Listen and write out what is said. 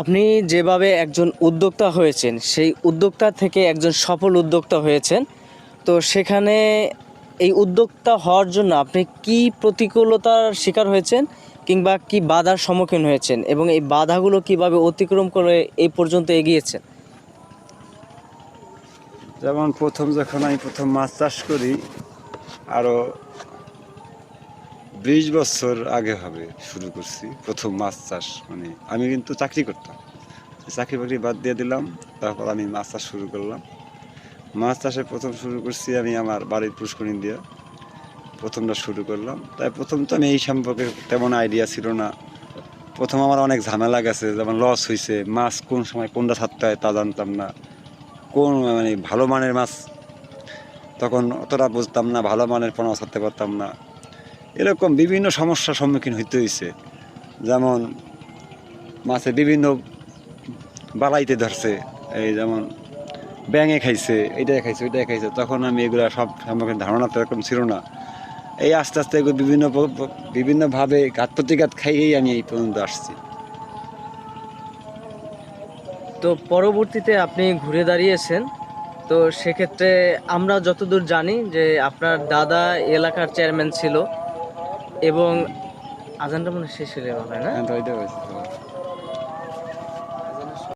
আপনি যেভাবে একজন উদ্যোক্তা হয়েছেন, সেই উদ্যোক্তা থেকে একজন সফল উদ্যোক্তা হয়েছেন। তো সেখানে এই উদ্যোক্তা হওয়ার জন্য আপনি কি প্রতিকূলতার শিকার হয়েছেন কিংবা কি বাধার সম্মুখীন হয়েছেন এবং এই বাধাগুলো কীভাবে অতিক্রম করে এই পর্যন্ত এগিয়েছেন? যেমন প্রথম যখন আমি প্রথম মাছ চাষ করি আরও বিশ বছর আগে হবে শুরু করছি, প্রথম মাছ চাষ। মানে আমি কিন্তু চাকরি করতাম। চাকরি বাকরি বাদ দিয়ে দিলাম, তারপর আমি মাছ চাষ শুরু করলাম। মাছ চাষে প্রথম শুরু করছি আমি আমার বাড়ির পুষ্করিণ দিয়ে। প্রথমটা শুরু করলাম। তাই প্রথম তো আমি এই সম্পর্কে তেমন আইডিয়া ছিল না। প্রথম আমার অনেক ঝামেলা গেছে, যেমন লস হয়েছে মাছ কোন সময় কোনটা ছাড়তে হয় তা জানতাম না। কোন মানে ভালো মানের মাছ, তখন অতটা বুঝতাম না, ভালো মানের পোনা ছাড়তে পারতাম না। এরকম বিভিন্ন সমস্যার সম্মুখীন হইতে হয়েছে যেমন মাছে বিভিন্ন বালাইতে ধরছে, এই যেমন ব্যাঙে খাইছে এইটাই খাইছে, ওইটাই খাইছে, তখন আমি এগুলো সব সম্মুখীন, ধারণা তো এরকম ছিল না। এই আস্তে আস্তে এগুলো বিভিন্ন বিভিন্নভাবে ঘাত প্রতিঘাত খাইয়েই আমি এই পর্যন্ত আসছি। তো পরবর্তীতে আপনি ঘুরে দাঁড়িয়েছেন, তো সেক্ষেত্রে আমরা যতদূর জানি যে আপনার দাদা এলাকার চেয়ারম্যান ছিল এবং আজানটা মনে শেষ হলে হবে না?